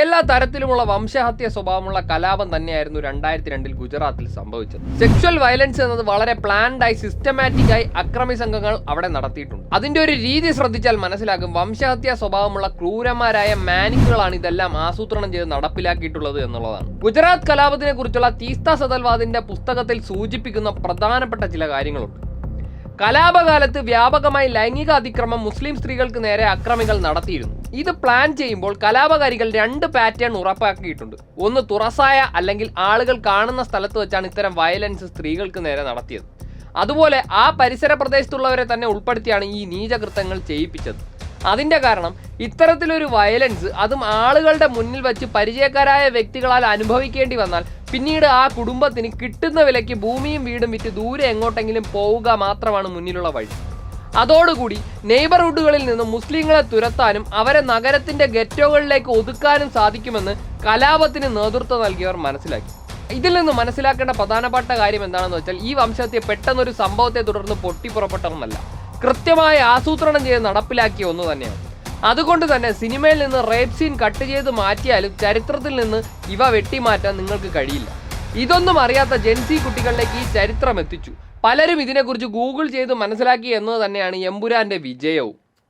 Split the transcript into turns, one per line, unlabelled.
എല്ലാ തരത്തിലുമുള്ള വംശഹത്യ സ്വഭാവമുള്ള കലാപം തന്നെയായിരുന്നു രണ്ടായിരത്തി രണ്ടിൽ ഗുജറാത്തിൽ സംഭവിച്ചത്. സെക്ഷൽ വയലൻസ് എന്നത് വളരെ പ്ലാൻഡായി സിസ്റ്റമാറ്റിക് ആയി അക്രമി സംഘങ്ങൾ അവിടെ നടത്തിയിട്ടുണ്ട്. അതിന്റെ ഒരു രീതി ശ്രദ്ധിച്ചാൽ മനസ്സിലാകും വംശഹത്യ സ്വഭാവമുള്ള ക്രൂരന്മാരായ മാനിക്കുകളാണ് ഇതെല്ലാം ആസൂത്രണം ചെയ്ത് നടപ്പിലാക്കിയിട്ടുള്ളത് എന്നുള്ളതാണ്. ഗുജറാത്ത് കലാപത്തിനെ കുറിച്ചുള്ള തീസ്ത സദൽവാദിന്റെ പുസ്തകത്തിൽ സൂചിപ്പിക്കുന്ന പ്രധാനപ്പെട്ട ചില കാര്യങ്ങളുണ്ട്. കലാപകാലത്ത് വ്യാപകമായി ലൈംഗിക അതിക്രമം മുസ്ലിം സ്ത്രീകൾക്ക് നേരെ അക്രമികൾ നടത്തിയിരുന്നു. ഇത് പ്ലാൻ ചെയ്യുമ്പോൾ കലാപകാരികൾ രണ്ട് പാറ്റേൺ ഉറപ്പാക്കിയിട്ടുണ്ട്. ഒന്ന് തുറസായ അല്ലെങ്കിൽ ആളുകൾ കാണുന്ന സ്ഥലത്ത് വെച്ചാണ് ഇത്തരം വയലൻസ് സ്ത്രീകൾക്ക് നേരെ നടത്തിയത്. അതുപോലെ ആ പരിസര പ്രദേശത്തുള്ളവരെ തന്നെ ഉൾപ്പെടുത്തിയാണ് ഈ നീചകൃത്യങ്ങൾ ചെയ്യിപ്പിച്ചത്. അതിന്റെ കാരണം ഇത്തരത്തിലൊരു വയലൻസ് അതും ആളുകളുടെ മുന്നിൽ വെച്ച് പരിചയക്കാരായ വ്യക്തികളാൽ അനുഭവിക്കേണ്ടി വന്നാൽ പിന്നീട് ആ കുടുംബത്തിന് കിട്ടുന്ന വിലയ്ക്ക് ഭൂമിയും വീടും വിറ്റ് ദൂരെ എങ്ങോട്ടെങ്കിലും പോവുക മാത്രമാണ് മുന്നിലുള്ള വഴി. അതോടുകൂടി നെയ്ബർഹുഡുകളിൽ നിന്ന് മുസ്ലിങ്ങളെ തുരത്താനും അവരെ നഗരത്തിന്റെ ഗെറ്റോകളിലേക്ക് ഒതുക്കാനും സാധിക്കുമെന്ന് കലാപത്തിന് നേതൃത്വം നൽകിയവർ മനസ്സിലാക്കി. ഇതിൽ നിന്ന് മനസ്സിലാക്കേണ്ട പ്രധാനപ്പെട്ട കാര്യം എന്താണെന്ന് വെച്ചാൽ ഈ വംശത്തെ പെട്ടെന്നൊരു സംഭവത്തെ തുടർന്ന് പൊട്ടിപ്പുറപ്പെട്ടതൊന്നല്ല. കൃത്യമായി ആസൂത്രണം ചെയ്ത് നടപ്പിലാക്കിയ ഒന്ന് തന്നെയാണ്. അതുകൊണ്ട് തന്നെ സിനിമയിൽ നിന്ന് റേപ്പ് സീൻ കട്ട് ചെയ്ത് മാറ്റിയാലും ചരിത്രത്തിൽ നിന്ന് ഇവ വെട്ടിമാറ്റാൻ നിങ്ങൾക്ക് കഴിയില്ല. ഇതൊന്നും അറിയാത്ത ജെൻസി കുട്ടികളിലേക്ക് ഈ ചരിത്രം എത്തിച്ചു. പലരും ഇതിനെക്കുറിച്ച് ഗൂഗിൾ ചെയ്ത് മനസ്സിലാക്കി എന്നത് തന്നെയാണ് എമ്പുരാന്റെ വിജയവും.